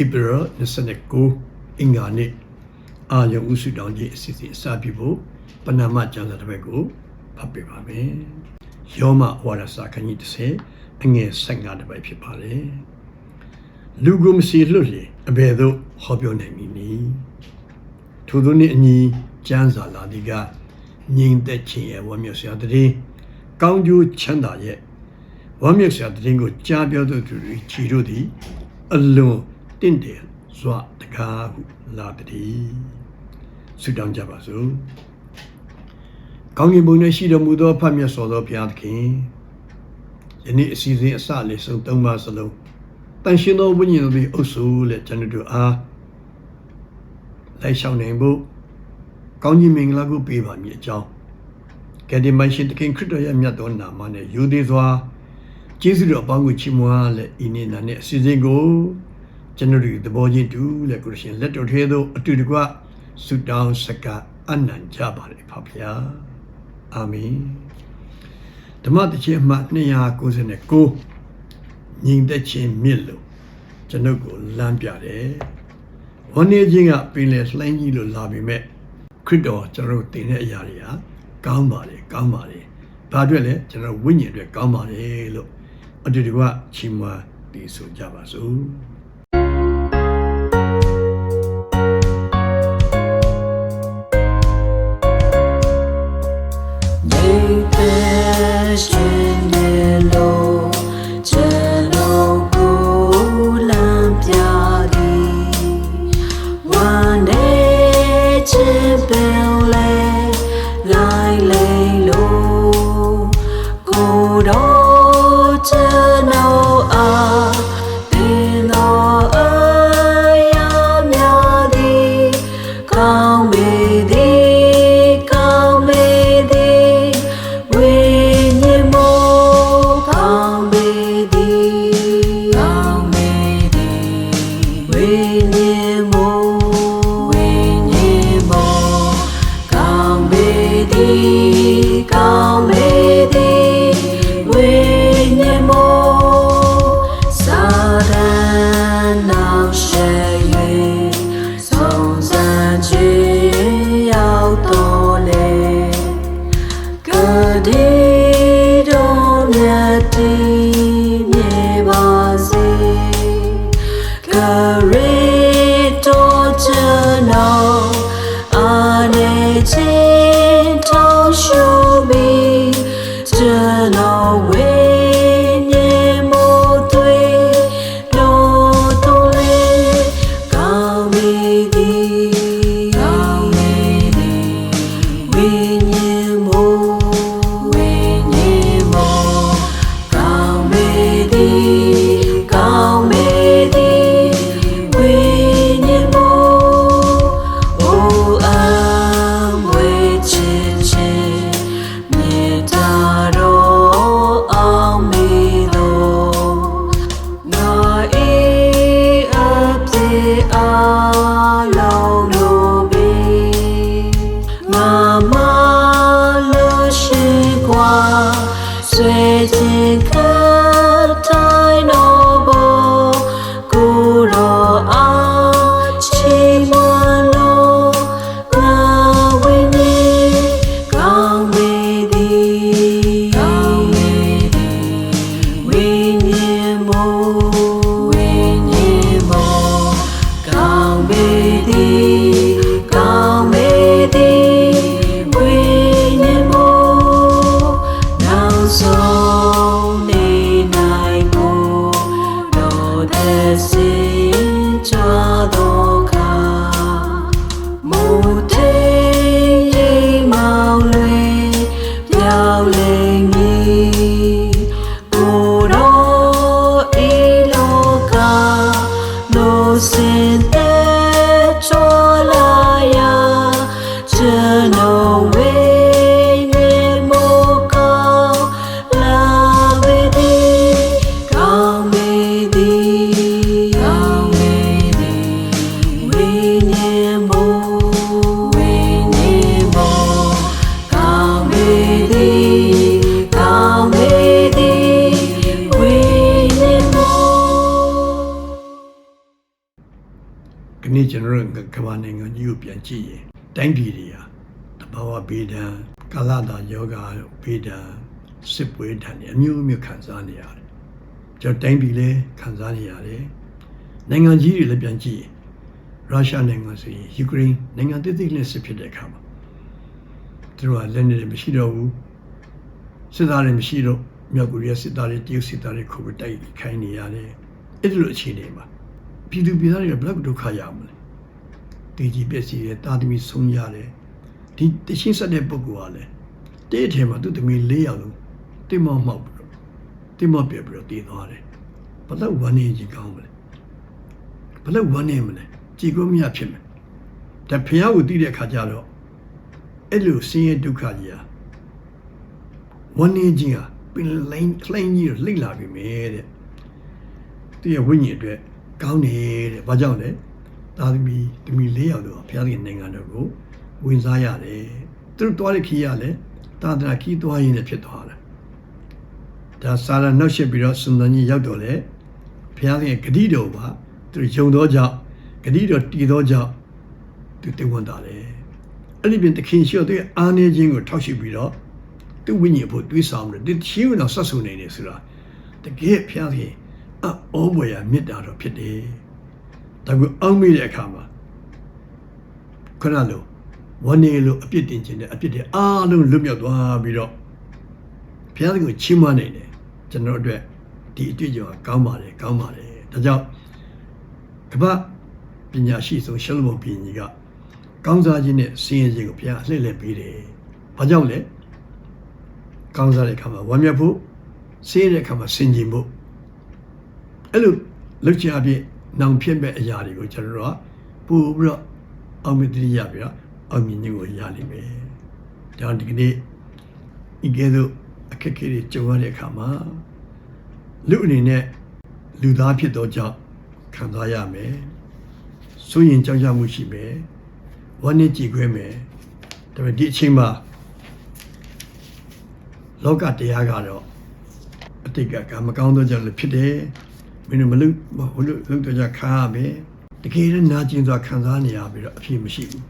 ဧပြီ29အင်္ဂါနေ့အာယုံဥစုတောင်းခြင်းအစီအစဉ်အစပြုဖို့ပဏာမကျမ်းစာတစ်ဘက်ကိုဖတ်ပြပါမယ်။ယောမဝါဒစာခန်းကြီး30အငယ်15တစ်ပိုက်ဖြစ်ပါတယ်။လူကိုမစီလွတ်လျင်အဘယ်သို့ဟောပြောနိုင်မည်နည်း။ထို့သောနှင့်အညီကျမ်းစာလာသည်ကငြိမ်သက်ခြင်းရဲ့ဝမ်းမြောက်စရာတည်းကောင်းကျိုးချမ်းသာရဲ့ဝမ်းမြောက်စရာတည်င်းကိုကြားပြောသူတို့ခြေတို့သည်အလွန် တင့်တယ်စွာတကားဟုလာတည်းဆုတောင်းကြပါစို့ကောင်းကင်ဘုံ၌ရှိတော်မူသောဖတ်မြတ်စွာသောဘုရားသခင်ယနေ့အစီအစဉ်အစလေးဆုံးသုံးပါစလုံးတန်ရှင်သောဝိညာဉ်တော်သည်အုပ်စုလက်ကျွန်တော်တို့အားလိုက်ရှောင်နိုင်ဖို့ကောင်းကြီးမင်္ဂလာကိုပေးပါမည်အကြောင်းကယ်တင်မရှင်သခင်ခရစ်တော်ရဲ့မြတ်သောနာမနဲ့ယူသည်စွာကျေးဇူးတော်အပေါင်းကိုချီးမွမ်းလက်ဤနေ့နာနဲ့အစီအစဉ်ကို ကျွန်တော်တို့သဘောချင်းတူလက်ကိုရှင်လက်တော်ထဲသို့အတူတကွဆုတောင်းစကားအနံ့ကြပါလေဖပါဗျာအာမင်ဓမ္မတခြင်းအမှတ်299ညီတဲ့ခြင်းမြစ်လို့ကျွန်ုပ်ကိုလမ်းပြတယ်ဝန်းနေခြင်းကပင်လေလှိုင်းကြီးလို့လာပြီမဲ့ခရစ်တော်ကျွန်တော်တို့တင်တဲ့အရာတွေဟာကောင်းပါလေကောင်းပါလေဘာအတွက်လဲကျွန်တော်ဝိညာဉ်အတွက်ကောင်းပါလေလို့အတူတကွချီးမွမ်းပြီးဆိုကြပါစို့ ဝိ ကျွန်တော်တို့ကမ္ဘာနိုင်ငံကြီးကိုပြန်ကြည့်ရင်တိုင်းပြည်တွေဟာတဘာဝဘေးဒဏ်ကာလတာယောဂဘေးဒဏ်စစ်ပွဲဒဏ်တွေအမျိုးမျိုးခံစားနေရတယ်ကျွန်တော်တိုင်းပြည်လည်းခံစားနေရတယ်နိုင်ငံကြီးတွေလည်းပြန်ကြည့်ရင်ရုရှားနိုင်ငံဆိုရင်ယူကရိန်းနိုင်ငံတိတိနဲ့စစ်ဖြစ်တဲ့အခါမှာသူတို့ကလက်နက်တွေမရှိတော့ဘူးစစ်သားတွေမရှိတော့မြောက်ကိုရီးယားစစ်သားတွေတရုတ်စစ်သားတွေခုပဲတိုက်ခိုင်းနေရတယ်အဲ့ဒီလိုအခြေအနေမှာပြည်သူပြည်သားတွေကဘယ်လောက်ဒုက္ခရမလဲ တည်ကြည်ပျက်စီးရဲ့တာသမီဆုံးရတယ်ဒီတရှင်းဆက်တဲ့ပုဂ္ဂိုလ်ကလည်းတဲ့ထဲမှာသူ့သမီး၄ယောက်လုံးတိမောက်မှောက်ပြီးတော့တိမောက်ပြပြီးတော့တည်သွားတယ်ဘယ်လောက်ဝမ်းနေကြီးကောင်းမလဲဘယ်လောက်ဝမ်းနေမလဲကြည်ကိုမရဖြစ်မယ်ဒါဖះကိုတည်တဲ့အခါကျတော့အဲ့လိုဆင်းရဲဒုက္ခကြီးဟာဝမ်းနေခြင်းဟာပင်လိုင်းလှိုင်းကြီးလှိမ့်လာပြီမယ်တဲ့သူရဲ့ဝိညာဉ်အတွက်ကောင်းတယ်တဲ့ဘာကြောင့်လဲ သာသမီသမီ၄ယောက်တော့ဘုရားရှင်နိုင်ငံတော်ကိုဝင်စားရတယ်သူတို့တွားတဲ့ခီးရလဲသာသနာခီးတွားရင်းနဲ့ဖြစ်သွားတယ်ဒါစာရနောက်ရှက်ပြီးတော့စွန်တန်ကြီးရောက်တော့လေဘုရားရှင်ဂတိတော်ပါသူယုံသောကြောင့်ဂတိတော်တည်သောကြောင့်သူတည်ဝန်တာတယ်အဲ့ဒီပြင်တခင်ရှိတော့သူရဲ့အာနေခြင်းကိုထောက်ရှိပြီးတော့သူဝိညာဉ်ဖို့တွေးဆောင်တယ်ဒီချင်းကိုတော့ဆက်ဆူနေတယ်ဆိုတာတကယ်ဖျားခင်အောဘွယ်ရမေတ္တာတော်ဖြစ်တယ် ဒါကိုအောက်မိတဲ့အခါမှာခဏလိုဝနေလိုအပြစ်တင်ခြင်းနဲ့အပြစ်တွေအားလုံးလွတ်မြောက်သွားပြီးတော့ဘုရားကိုချီးမွမ်းနေတယ်ကျွန်တော်တို့အတွက်ဒီအတွေ့အကြုံကကောင်းပါတယ်ကောင်းပါတယ်ဒါကြောင့်ကမ္ဘာပညာရှိဆုံးရှလမုန်ဘုရင်ကြီးကကောင်းစားခြင်းနဲ့စင်ရခြင်းကိုဘုရားအလှည့်လှည့်ပေးတယ်ဘာကြောင့်လဲကောင်းစားတဲ့အခါမှာဝမ်းမြောက်ဖို့စင်ရတဲ့အခါမှာစင်ကြင်ဖို့အဲ့လိုလုပ်ချင်အပြည့် နောင်ဖြစ်မဲ့အရာတွေကိုကျွန်တော်တို့ကပို့ပြီးတော့အောင်မြင်တရရပြီးတော့အောင်မြင်ခြင်းကိုရနိုင်မယ်။ဒါဒီကနေ့ဤကဲ့သို့အခက်အခဲတွေကြုံရတဲ့အခါမှာလူအနေနဲ့လူသားဖြစ်သောကြောင့်ခံစားရမယ်။စိုးရင်ကြောက်ကြမှုရှိမယ်။ဝမ်းနည်းကြည်ခွဲမယ်။ဒါပေမဲ့ဒီအချိန်မှာလောကတရားကတော့အတိတ်ကကမကောင်းသောကြောင့်လည်းဖြစ်တယ်။ မင်းတို့မလို့မလို့လုံးတော့ကြခါရမယ်တကယ်လည်းနာကျင်စွာခံစားနေရပြီးတော့အဖြစ်မရှိဘူး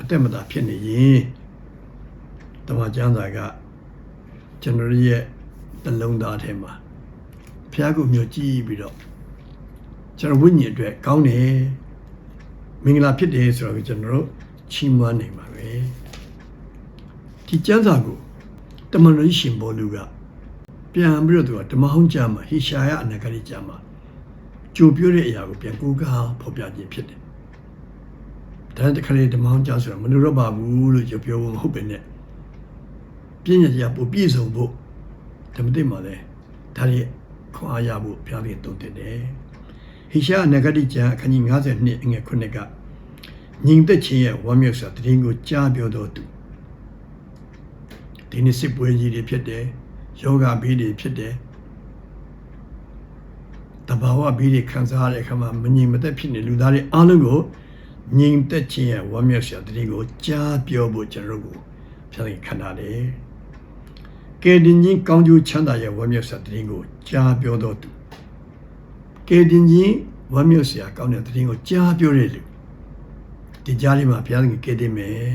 အတက်မတာဖြစ်နေရင်တမန်ကျမ်းစာကကျွန်တော်ရဲ့တလုံးသားထဲမှာဖျားကိုမျိုးကြည့်ပြီးတော့ကျွန်တော်ဝိညာဉ်အတွက်ကောင်းတယ်မင်္ဂလာဖြစ်တယ်ဆိုတော့ကျွန်တော်တို့ချီးမွမ်းနိုင်ပါပဲဒီကျမ်းစာကိုတမန်တော်ရှင်ဘောလူက ပြန်ပြီးတော့သူကဓမ္မဟောင်းကျမ်းမှာဟေရှာယအနာဂတိကျမ်းမှာကြိုပြောတဲ့အရာကိုပြန်ကိုးကားဖော်ပြခြင်းဖြစ်တယ်။ဒါတခါလေဓမ္မဟောင်းကျမ်းဆိုတာမလို့တော့ပါဘူးလို့ကြပြောဖို့မဟုတ်ပဲနဲ့ပြည့်ညက်ရပို့ပြည့်စုံဖို့ဓမ္မတိမှာလဲဒါတွေခွန်အားရဖို့ဘုရားလေးတုံ့တင်တယ်။ဟေရှာယအနာဂတိကျမ်းအခန်းကြီး52အငယ်9ကညီသက်ခြင်းရဲ့ဝမ်းမြောက်စွာတည်င်းကိုကြားပြောတော်သူဒီနေ့စစ်ပွဲကြီးတွေဖြစ်တယ်။ ယောဂဘေးတွေဖြစ်တယ်တဘာဝဘေးတွေခံစားရတဲ့အခါမှာမငြိမ်မသက်ဖြစ်နေလူသားတွေအားလုံးကိုငြိမ်သက်ခြင်းရဲ့ဝမ်းမြောက်စရာတည်းကိုကြားပြောဖို့ကျွန်တော်တို့ကိုဖြတ်ရင်ခန္ဓာတယ်။ကဲတင်ချင်းကောင်းကျိုးချမ်းသာရဲ့ဝမ်းမြောက်စရာတည်းကိုကြားပြောတော်သူကဲတင်ချင်းဝမ်းမြောက်စရာကောင်းတဲ့တည်းကိုကြားပြောတဲ့လူဒီကြားလေးမှာဘုရားသခင်ကဲတင်မယ်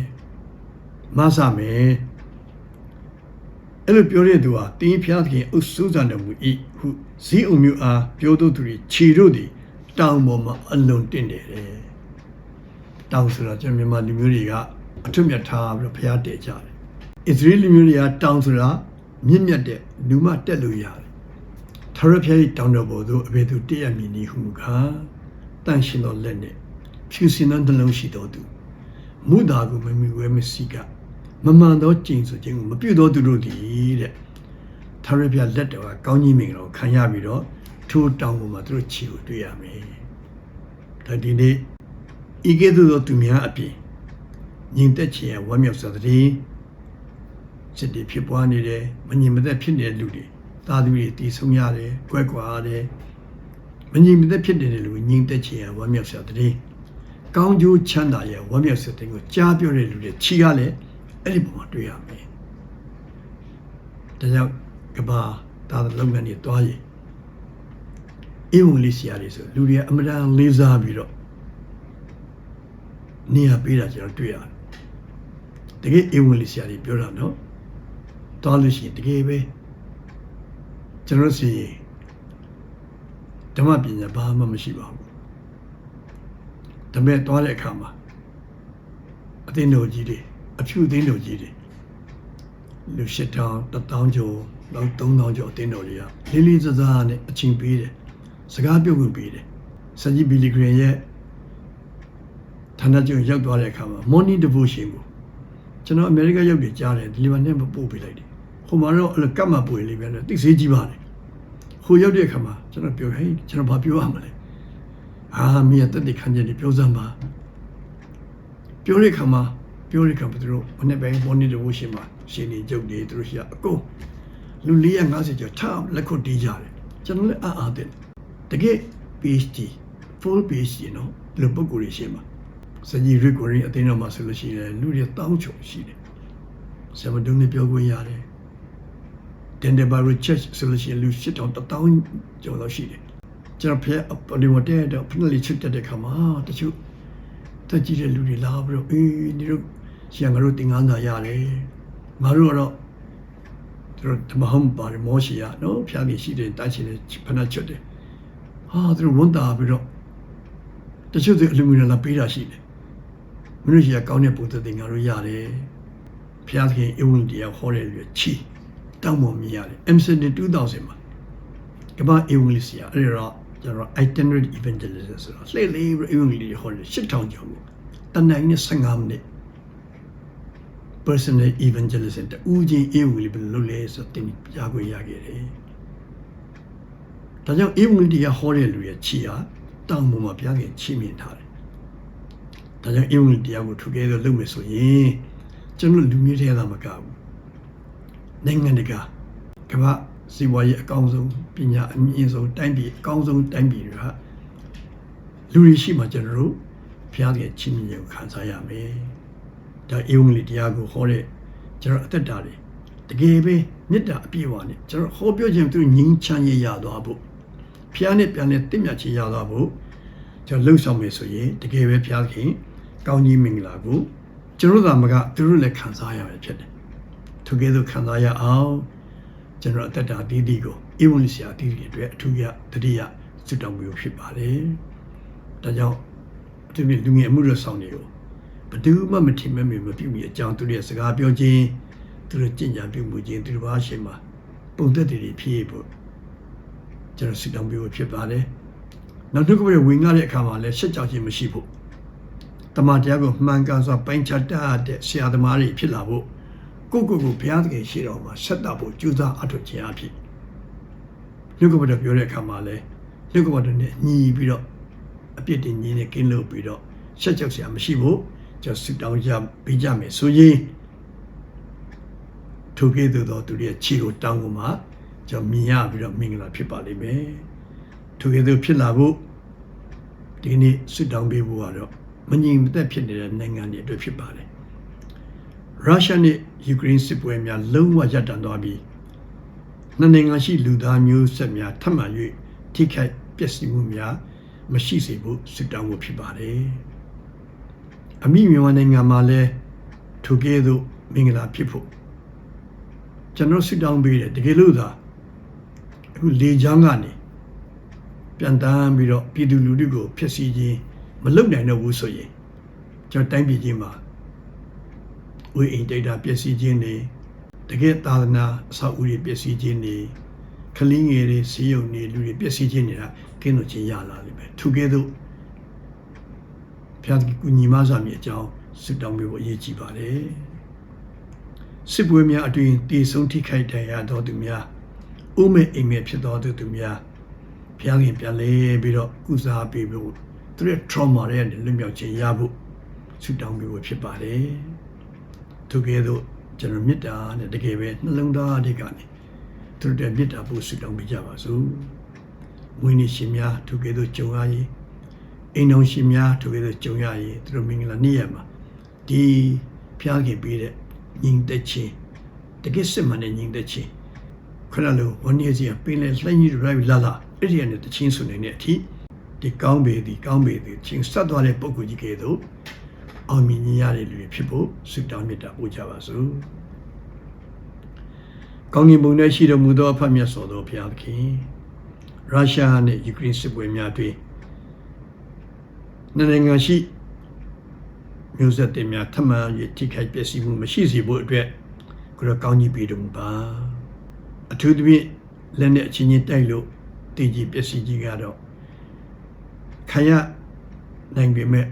မဆမယ် အဲ့လိုပြောတဲ့သူဟာတင်းဖျားသခင်အုပ်စိုးစံတော်မူ၏ဟုဇီးအုံမျိုးအားပြောသူသူခြေတို့သည်တောင်ပေါ်မှာအလွန်တင့်တယ်တဲ့တောင်ဆိုတော့ကျွန်တော်မြန်မာလူမျိုးတွေကအထွတ်မြတ်ထားပြီးတော့ဖျားတည်ကြတယ်အစ္စရေးလူမျိုးတွေကတောင်ဆိုတာမြင့်မြတ်တဲ့လူမတက်လို့ရတယ်ထာဝရဘုရား၏တောင်တော်ပေါ်သို့အဘယ်သူတည့်ရမည်နည်းဟုခါတန့်ရှင်သောလက်နှင့်ဖြူစင်သောနှလုံးရှိတော်သူမုသာကိုမမီဝဲမစီက မမှန်သောကျင့်ဆိုခြင်းကိုမပြုသောသူတို့သည်တဲ့ထာဝရဘုရားလက်တော်ကကောင်းကြီးမင်္ဂလာကိုခံရပြီးတော့ထိုတောင်ပေါ်မှာသူတို့ခြေကိုတွေ့ရမယ်ဒါဒီနေ့ဤကဲ့သို့သောသူများအပြင်ညီသက်ချေရဝမ်းမြောက်စွာတည်းစစ်တီဖြစ်ပွားနေတယ်မညီမသက်ဖြစ်နေတဲ့လူတွေသာသမီတွေတည်ဆုံရတယ်၊ကွဲကွာရတယ်မညီမသက်ဖြစ်နေတဲ့လူညီသက်ချေရဝမ်းမြောက်စွာတည်းကောင်းကျိုးချမ်းသာရဲ့ဝမ်းမြောက်စွာတည်းကိုကြားပြောတဲ့လူတွေခြေကလည်း အဲ့ဒီပုံမှာတွေ့ရမယ်ဒါကြောင့်ကဘာသာသလုပ်ငန်းတွေတွားရင်အေဝံလေးဆရာတွေဆိုလူတွေကအမတန်လေးစားပြီးတော့နေရာပေးတာကျွန်တော်တွေ့ရတယ်တကယ်အေဝင်လီဆရာကြီးပြောတာနော်တော်လို့ရှိရင်တကယ်ပဲကျွန်တော်စီဓမ္မပညာဘာမှမရှိပါဘူးဒါပေမဲ့တွားတဲ့အခါမှာအသင်းတော်ကြီးတွေ အဖြူအသင်းတော်ကြီးတွေလူရှစ်တောင်းတစ်တောင်းကျော်လောက်သုံးတောင်းကျော်အသင်းတော်တွေကလေးလေးစားစားနဲ့အချင်းပေးတယ်စကားပြုတ်ဝင်ပေးတယ်စကြီးဘီလီဂရန်ရဲ့ဌာနချုပ်ရောက်သွားတဲ့အခါမှာ morning devotion ကိုကျွန်တော်အမေရိကရောက်ပြီးကြားတယ်ဒီလိုနဲ့မပို့ပေးလိုက်တယ်ဟိုမှာတော့အဲ့လိုကတ်မှပို့ရလိမ့်မယ်တိတ်ဆေးကြီးပါတယ်ဟိုရောက်တဲ့အခါမှာကျွန်တော်ပြောဟဲ့ကျွန်တော်ဘာပြောရမလဲအာမင်းတက်တဲ့ခံချက်တွေပြောစမ်းပါပြောတဲ့အခါမှာ ပြောတဲ့အခါမှာသူတို့မနေ့ပိုင်း morning devotion မှာရှင်နေကြုတ်နေသူတို့ရှိအကုန်လူ450ကျော်ထားလက်ခုပ်တီးကြတယ်ကျွန်တော်လည်းအားအားတယ်တကယ် PhD full PhD နော်ဒီလိုပုံကိုယ်ရှိမှာစကြီး recording အသိတော်မှာဆိုလို့ရှိရင်လူတွေတောင်းချုံရှိတယ်ဆမဒုန်နဲ့ပြောခွင့်ရတယ်တင်တယ်ဘာရချက်ဆိုလို့ရှိရင်လူရှစ်တောင်တောင်းကျော်လောက်ရှိတယ်ကျွန်တော်ဖက်ပလီဝတ်တဲ့တော့ဖနလီချစ်တဲ့ခါမှာတချို့တက်ကြည့်တဲ့လူတွေလာပြီးတော့အေးဒီလို ရှင်ငါတို့တင်ငန်းသာရတယ်ငါတို့ကတော့သူတို့ဓမ္မဟမ်ပါရမောရှိရနော်ဖျားကြီးရှိတယ်တားရှိတယ်ဖနချွတ်တယ်ဟာသူတို့ဝန်တာပြီးတော့တချို့သူအလူမီနီယံလာပေးတာရှိတယ်မင်းတို့ရှိရကောင်းတဲ့ပုံသက်တင်ငါတို့ရတယ်ဖျားခင်အဝင်တရားဟောတဲ့လူချီတောင်းပေါ်မြင်ရတယ် MCD 2000မှာကမ္ဘာအဝင်လီစီယာအဲ့တော့ကျွန်တော် itinerant evangelism ဆိုတော့လှည့်လေးပြီးအဝင်လီဟောတယ်8000ကျော်ကိုတနင်္ဂနွေ15မိနစ် personal evangelism တူချင်းအေဝံဂေလိဘယ်လိုလုပ်လဲဆိုတော့တင်ပြခွင့်ရခဲ့တယ်။ဒါကြောင့်အေဝံဂေလိတရားဟောတဲ့လူရဲ့ခြေဟာတောင်ပေါ်မှာဘုရားခင်ချီးမြှင့်ထားတယ်။ဒါကြောင့်အေဝံဂေလိတရားကိုထူခဲ့တော့လုပ်မယ်ဆိုရင်ကျွန်တော်လူမျိုးတွေကမကဘူး။နိုင်ငံတကာကမ္ဘာစီးပွားရေးအကောင်းဆုံးပညာအမြင့်ဆုံးတိုင်းပြည်အကောင်းဆုံးတိုင်းပြည်တွေကလူတွေရှိမှကျွန်တော်တို့ဘုရားခင်ချီးမြှင့်ခြင်းကိုခံစားရမယ်။ ဒါအေဝံဂေလိတရားကိုဟောတဲ့ကျွန်တော်အသက်တာတွေတကယ်ပဲမေတ္တာအပြည့်အဝနဲ့ကျွန်တော်ဟောပြောခြင်းသူငြိမ်းချမ်းရေးရသွားဖို့ဖျားနဲ့ပြန်နဲ့တင့်မြတ်ခြင်းရသွားဖို့ကျွန်တော်လှုပ်ဆောင်မယ်ဆိုရင်တကယ်ပဲဖျားခင်ကောင်းကြီးမင်္ဂလာကိုကျွန်တော်သာမကသူတို့လည်းခံစားရမယ်ဖြစ်တယ်သူကဲ့သို့ခံစားရအောင်ကျွန်တော်အသက်တာတည်တည်ကိုအေဝံဂေလိဆရာတည်တည်အတွက်အထူးရတတိယစွတောင်းမျိုးဖြစ်ပါတယ်ဒါကြောင့်ဒီလူငယ်အမှုရဆောင်တွေကို ဘယ်သူမှမထင်မဲ့မမပြုမိအကြောင်းသူတို့ရဲ့စကားပြောခြင်းသူတို့ကြင်ညာပြုမှုခြင်းသူတို့ဘာရှင်မှာပုံသက်တွေဖြည့်ဖို့ကျွန်တော်စိတ်တောင်းပြဖို့ဖြစ်ပါတယ်။နောက်တစ်ခုကဝင်ရတဲ့အခါမှာလည်းရှက်ကြောက်ခြင်းမရှိဖို့တမန်တရားကိုမှန်ကန်စွာပိုင်းခြားတတ်တဲ့ဆရာသမားတွေဖြစ်လာဖို့ကိုယ့်ကိုယ်ကိုဘုရားသခင်ရှေ့တော်မှာဆက်တာဖို့ကြိုးစားအထောက်ခြင်းအဖြစ်လူကဘတော်ပြောတဲ့အခါမှာလည်းလူကဘတော်နဲ့ညီပြီးတော့အပြစ်တင်ညီနဲ့ကင်းလို့ပြီးတော့ရှက်ကြောက်စရာမရှိဖို့ ကျွန်တော်ဆုတောင်းကြပေးကြမယ်ဆိုရင်ထိုကဲ့သို့သောသူတွေရဲ့ခြေကိုတောင်းကိုမှကျွန်တော်မြင်ရပြီးတော့မင်္ဂလာဖြစ်ပါလိမ့်မယ်ထိုကဲ့သို့ဖြစ်လာဖို့ဒီနေ့ဆုတောင်းပေးဖို့ကတော့မငြိမ်မသက်ဖြစ်နေတဲ့နိုင်ငံတွေအတွက်ဖြစ်ပါတယ်ရုရှားနဲ့ယူကရိန်းစစ်ပွဲများလုံးဝရပ်တန့်သွားပြီးနှစ်နိုင်ငံရှိလူသားမျိုးဆက်များထပ်မံ၍ထိခိုက်ပျက်စီးမှုများမရှိစေဖို့ဆုတောင်းဖို့ဖြစ်ပါတယ် အမိမြန်မာနိုင်ငံမှာလည်းထိုကဲ့သို့မင်္ဂလာဖြစ်ဖို့ကျွန်တော်ဆုတောင်းပေးတယ်တကယ်လို့သာအခုလေချောင်းကနေပြန်တန်းပြီးတော့ပြည်သူလူထုကိုဖျက်ဆီးခြင်းမလုပ်နိုင်တော့ဘူးဆိုရင်ကျွန်တော်တိုင်းပြည်ချင်းမှာဝိအိမ်တိတ်တာပျက်စီးခြင်းတွေတကယ်သာသနာအဆောက်အဦတွေပျက်စီးခြင်းတွေကလင်းငယ်တွေစီးရုံတွေလူတွေပျက်စီးခြင်းတွေကကင်းလို့ချင်းရလာလိမ့်မယ်ထိုကဲ့သို့ ဖျားကူညီမဆာမြေအကြောင်းစစ်တောင်းပေးဖို့အရေးကြီးပါတယ်စစ်ပွဲများအတွင်တည်ဆုံးထိခိုက်ဒဏ်ရာတော်သူများဥမဲ့အိမ်မဲ့ဖြစ်တော်သူသူများဖျားခင်ပြန်လဲပြီးတော့ကုစားပေးဖို့သူရဲ့ trauma တွေကနေလွတ်မြောက်ခြင်းရဖို့ဆုတောင်းပေးဖို့ဖြစ်ပါတယ်သူကဲ့သို့ကျွန်တော်မေတ္တာနဲ့တကယ်ပဲနှလုံးသားတွေကနေသူတို့ရဲ့မေတ္တာဖို့ဆုတောင်းပေးကြပါစို့ဝိနည်းရှင်များသူကဲ့သို့ကြုံရည် အိမ်တော်ရှင်များထိုကဲ့သို့ကြုံရရင်သူတို့မင်္ဂလာနေ့ရက်မှာဒီဖျားခင်ပေးတဲ့ညီသက်ချင်းတကယ်စစ်မှန်တဲ့ညီသက်ချင်းခဏလိုဝန်းရစီကပင်လေလှိုင်းကြီးရိုက်လာလာအဲ့ဒီကနေတချင်းဆိုနေတဲ့အထိဒီကောင်းပေသည်ကောင်းပေသည်ချင်းဆက်သွားတဲ့ပုံကိုကြီးကဲ့သို့အောင်မြင်ရတဲ့လူတွေဖြစ်ဖို့ဆုတောင်းမေတ္တာပို့ကြပါစို့ကောင်းကင်ဘုံထဲရှိတော်မူသောအဖတ်မြတ်စွာသောဘုရားသခင်ရုရှားနဲ့ယူကရိန်းစစ်ပွဲများတွင် နှစ်နိုင်ငံရှိမျိုးဆက်တွေများထပ်မံရထိခိုက်ပျက်စီးမှုမရှိစေဖို့အတွက်ကိုယ်တော်ကောင်းကြီးပေးတော်မူပါအထူးသဖြင့်လက်နဲ့အချင်းချင်းတိုက်လို့တည်ကြည်ပျက်စီးကြီးကတော့ခရနိုင်ပေမဲ့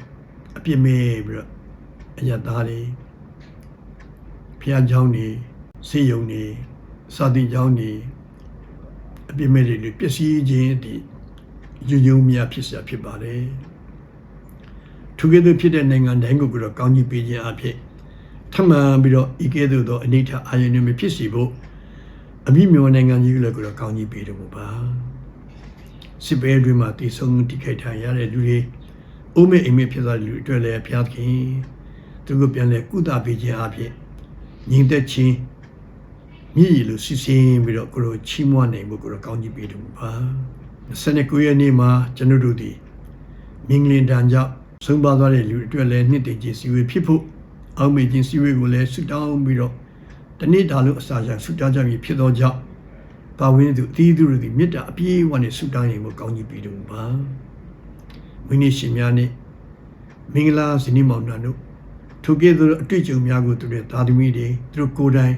အပြစ်မဲ့ပြီးတော့အယက်သားတွေဖျားเจ้าနေစေယုံနေစာတိเจ้าနေအပြစ်မဲ့တွေပျက်စီးခြင်းအတည်ညုံညုံများဖြစ်เสียဖြစ်ပါတယ် သူကဲ့သို့ဖြစ်တဲ့နိုင်ငံတိုင်းကိုကတော့ကောင်းကြီးပေးခြင်းအဖြစ်ထမှန်ပြီးတော့ဤကဲ့သို့သောအနိဋ္ဌအာယုန်တွေဖြစ်စီဖို့အမိမြောနိုင်ငံကြီးကိုလည်းကတော့ကောင်းကြီးပေးတယ်မို့ပါစစ်ပဲတွေမှာတည်ဆုံတိခိုက်ထားရတဲ့လူတွေအိုးမေအိမ်မေဖြစ်သွားတဲ့လူတွေအတွက်လည်းဘုရားသခင်သူတို့ပြန်လဲကုသပေးခြင်းအဖြစ်ညီသက်ချင်းမြည်ရည်လို့စစ်စင်းပြီးတော့ကိုလိုချီးမွမ်းနိုင်ဖို့ကိုတော့ကောင်းကြီးပေးတယ်မို့ပါ29ရက်နေ့မှာကျွန်တော်တို့ဒီမင်္ဂလင်တန်ကြောင့် ဆုံးပါသွားတဲ့လူတွေအတွက်လည်းနှစ်တည်ခြင်းစီဝေဖြစ်ဖို့အောက်မေ့ခြင်းစီဝေကိုလည်းဆုတောင်းပြီးတော့တနေ့တာလို့အစာချဆုတောင်းကြပြီဖြစ်သောကြောင့်ပါဝင်သူအသီးသူတို့ဒီမေတ္တာအပြည့်အဝနဲ့ဆုတောင်းရင်ကိုကောင်းကြီးပေးတယ်မို့ပါဝိနည်းရှင်များနဲ့မင်္ဂလာဇနီးမောင်နှံတို့ထိုကဲ့သို့အတွေ့အကြုံများကိုသူတို့သာသမီတွေသူတို့ကိုယ်တိုင်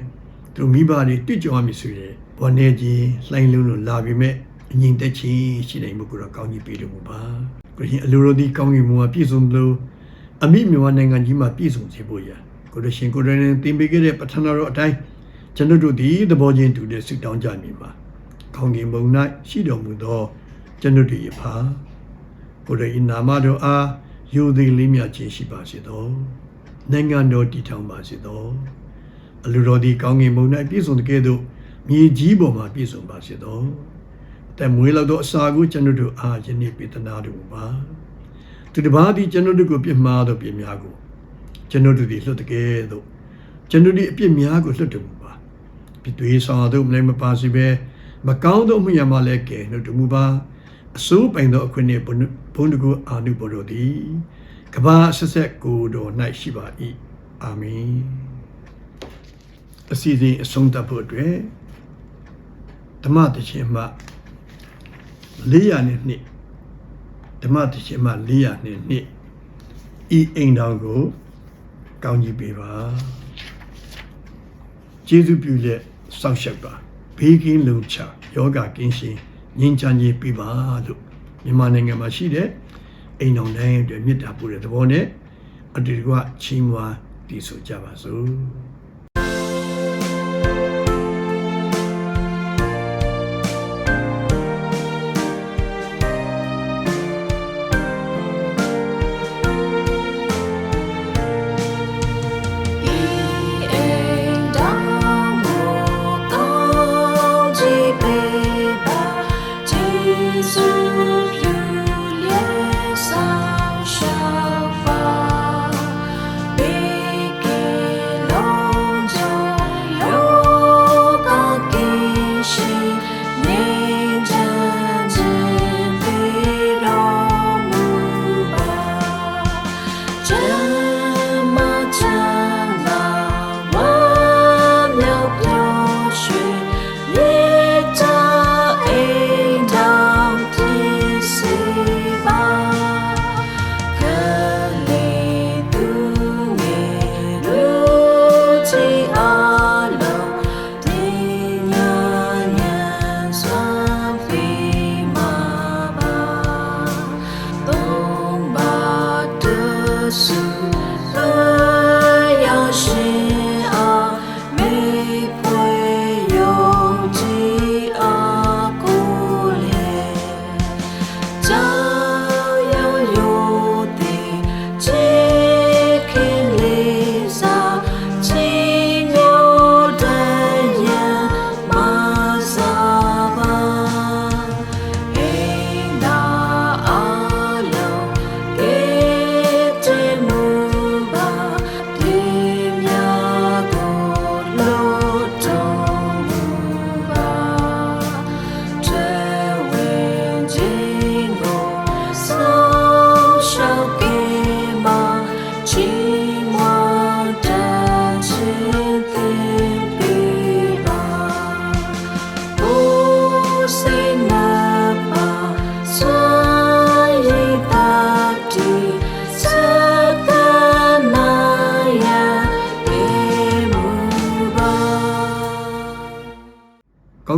သူတို့မိဘတွေတွေ့ကြုံရမည်ဆိုရင်ဘောနေခြင်းလှိုင်းလုံးလို့လာပြီမဲ့အငြိမ်သက်ခြင်းရှိနိုင်မှုကိုတော့ကောင်းကြီးပေးတယ် မို့ပါကိုရှင်အလိုတော်ဒီကောင်းကြီးမှုမှာပြည့်စုံလို့အမိမြန်မာနိုင်ငံကြီးမှာပြည့်စုံစေဖို့ရကိုရရှင်ကိုရနေတင်ပေးခဲ့တဲ့ပထနာတော်အတိုင်းကျွန်တော်တို့ဒီသဘောချင်းတူတဲ့ဆုတောင်းကြမည်ပါကောင်းကင်ဘုံ၌ရှိတော်မူသောကျွန်တော်တို့ရပါကိုရဤနာမတော်အားယူသည်လေးမြတ်ခြင်းရှိပါစေသောနိုင်ငံတော်တည်ထောင်ပါစေသောအလိုတော်ဒီကောင်းကင်ဘုံ၌ပြည့်စုံတဲ့ကဲ့သို့မြေကြီးပေါ်မှာပြည့်စုံပါစေသော แต่မွေးလောက်သောအစာကိုကျွန်တော်တို့အားယနေ့ပေးသနာတော်မူပါသူတစ်ပါးသည်ကျွန်တော်တို့ကိုပြစ်မှားသောပြစ်များကိုကျွန်တော်တို့သည်လွတ်တကယ်သို့ကျွန်တော်တို့အပြစ်များကိုလွတ်တော်မူပါပြစ်တွေးဆောင်တို့မလည်းမပါစီပဲမကောင်းသောမှုရမှလည်းကဲလွတ်တော်မူပါအစိုးပိုင်သောအခွင့်နှင့်ဘုန်းတကူအာနုဘော်တော်သည်ကဘာဆက်ဆက်ကိုတော်၌ရှိပါ၏အာမင်အစီအစဉ်အဆုံးသတ်ဖို့အတွက်ဓမ္မတခြင်းမှ 400နှစ်နှစ်ဓမ္မတခြင်းမှ400နှစ်နှစ်ဤအိမ်တော်ကိုကောင်းကြီးပေးပါကျေးဇူးပြုလက်စောင့်ရှောက်ပါဘေးကင်းလုံခြားယောဂကင်းရှင်းငြိမ်းချမ်းခြင်းပေးပါလို့မြန်မာနိုင်ငံမှာရှိတဲ့အိမ်တော်တိုင်းအတွက်မေတ္တာပို့တဲ့သဘောနဲ့အတူတကွချီးမွမ်းတည်ဆိုကြပါစို့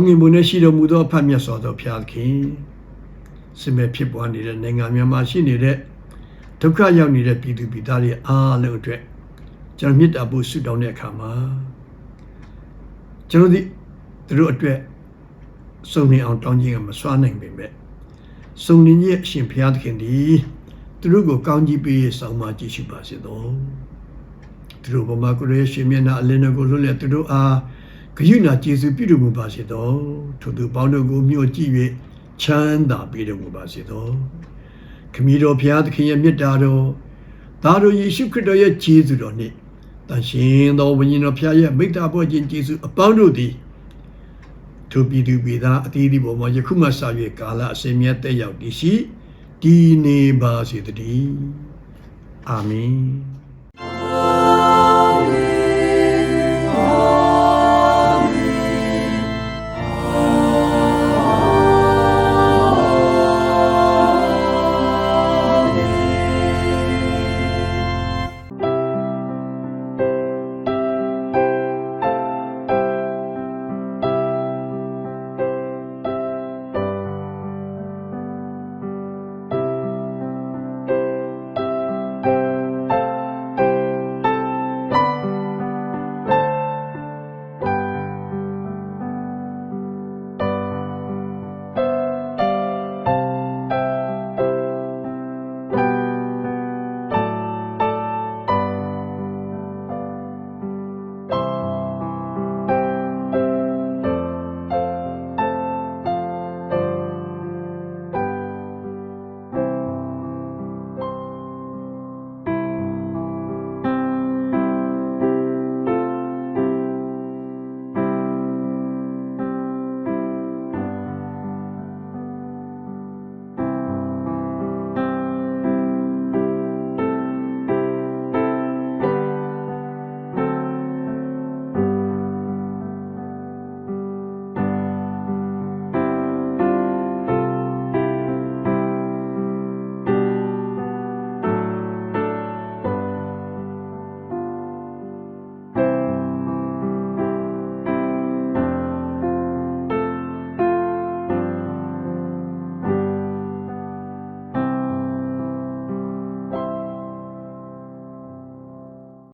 ကောင်းကင်ဘုံ၌ရှိတော်မူသောအဖတ်မြတ်စွာသောဘုရားသခင်စင်မဲ့ဖြစ်ပွားနေတဲ့နိုင်ငံမြန်မာရှိနေတဲ့ဒုက္ခရောက်နေတဲ့ပြည်သူပြည်သားတွေအားလုံးအတွက်ကျွန်တော်မြတ်တာဖို့ဆုတောင်းတဲ့အခါမှာကျွန်တော်ဒီသူတို့အတွက်စုံနေအောင်တောင်းခြင်းကမစွမ်းနိုင်ပေမဲ့စုံနေကြီးရဲ့အရှင်ဘုရားသခင်ဒီသူတို့ကိုကောင်းကြီးပေးဆောင်မကြည့်ရှိပါစေသောသူတို့ဘုမာကရေရှင်မျက်နှာအလင်းတော်ကိုလွတ်လပ်သူတို့အား ဂရုဏာကျေးဇူးပြုတော်မူပါစေသောထို့သူပေါင်းတို့ကိုမြို့ကြည့်၍ချမ်းသာပေးတော်မူပါစေသောခမည်းတော်ဘုရားသခင်ရဲ့မြတ်တာတော်သားတော်ယေရှုခရစ်တော်ရဲ့ကျေးဇူးတော်နှင့်တန်ရှင်သောဝိညာဉ်တော်ဘုရားရဲ့မိတ္တာပေါ်ခြင်းကျေးဇူးအပေါင်းတို့သည်ထိုပြည်သူပြည်သားအသီးသီးပေါ်မှာယခုမှစ၍ကာလအစဉ်မြတ်တက်ရောက်တည်ရှိတည်နေပါစေတည်းအာမင် Amen.